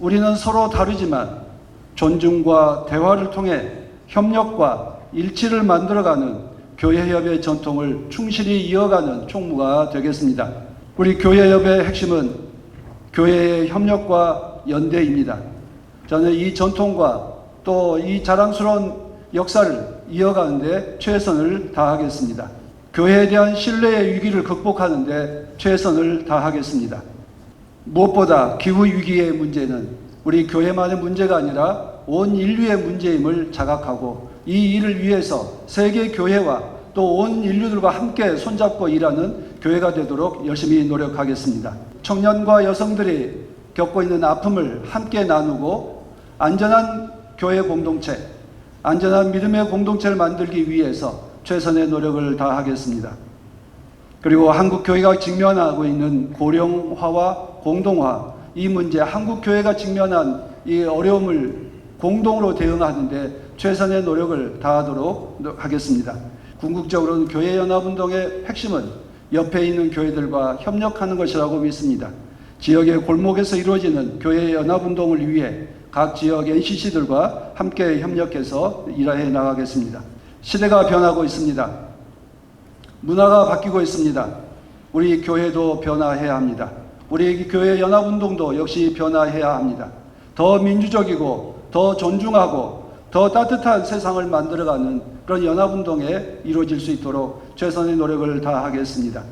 우리는 서로 다르지만 존중과 대화를 통해 협력과 일치를 만들어가는 교회협의 전통을 충실히 이어가는 총무가 되겠습니다. 우리 교회협의 핵심은 교회의 협력과 연대입니다. 저는 이 전통과 또 이 자랑스러운 역사를 이어가는데 최선을 다하겠습니다. 교회에 대한 신뢰의 위기를 극복하는데 최선을 다하겠습니다. 무엇보다 기후 위기의 문제는 우리 교회만의 문제가 아니라 온 인류의 문제임을 자각하고 이 일을 위해서 세계 교회와 또 온 인류들과 함께 손잡고 일하는 교회가 되도록 열심히 노력하겠습니다. 청년과 여성들이 겪고 있는 아픔을 함께 나누고 안전한 교회 공동체, 안전한 믿음의 공동체를 만들기 위해서 최선의 노력을 다하겠습니다. 그리고 한국 교회가 직면하고 있는 고령화와 공동화 이 문제 한국 교회가 직면한 이 어려움을 공동으로 대응하는데 최선의 노력을 다하도록 하겠습니다. 궁극적으로는 교회 연합 운동의 핵심은 옆에 있는 교회들과 협력하는 것이라고 믿습니다. 지역의 골목에서 이루어지는 교회 연합 운동을 위해 각 지역 NCC들과 함께 협력해서 일해 나가겠습니다. 시대가 변하고 있습니다. 문화가 바뀌고 있습니다. 우리 교회도 변화해야 합니다. 우리 교회 연합운동도 역시 변화해야 합니다. 더 민주적이고 더 존중하고 더 따뜻한 세상을 만들어가는 그런 연합운동에 이루어질 수 있도록 최선의 노력을 다하겠습니다.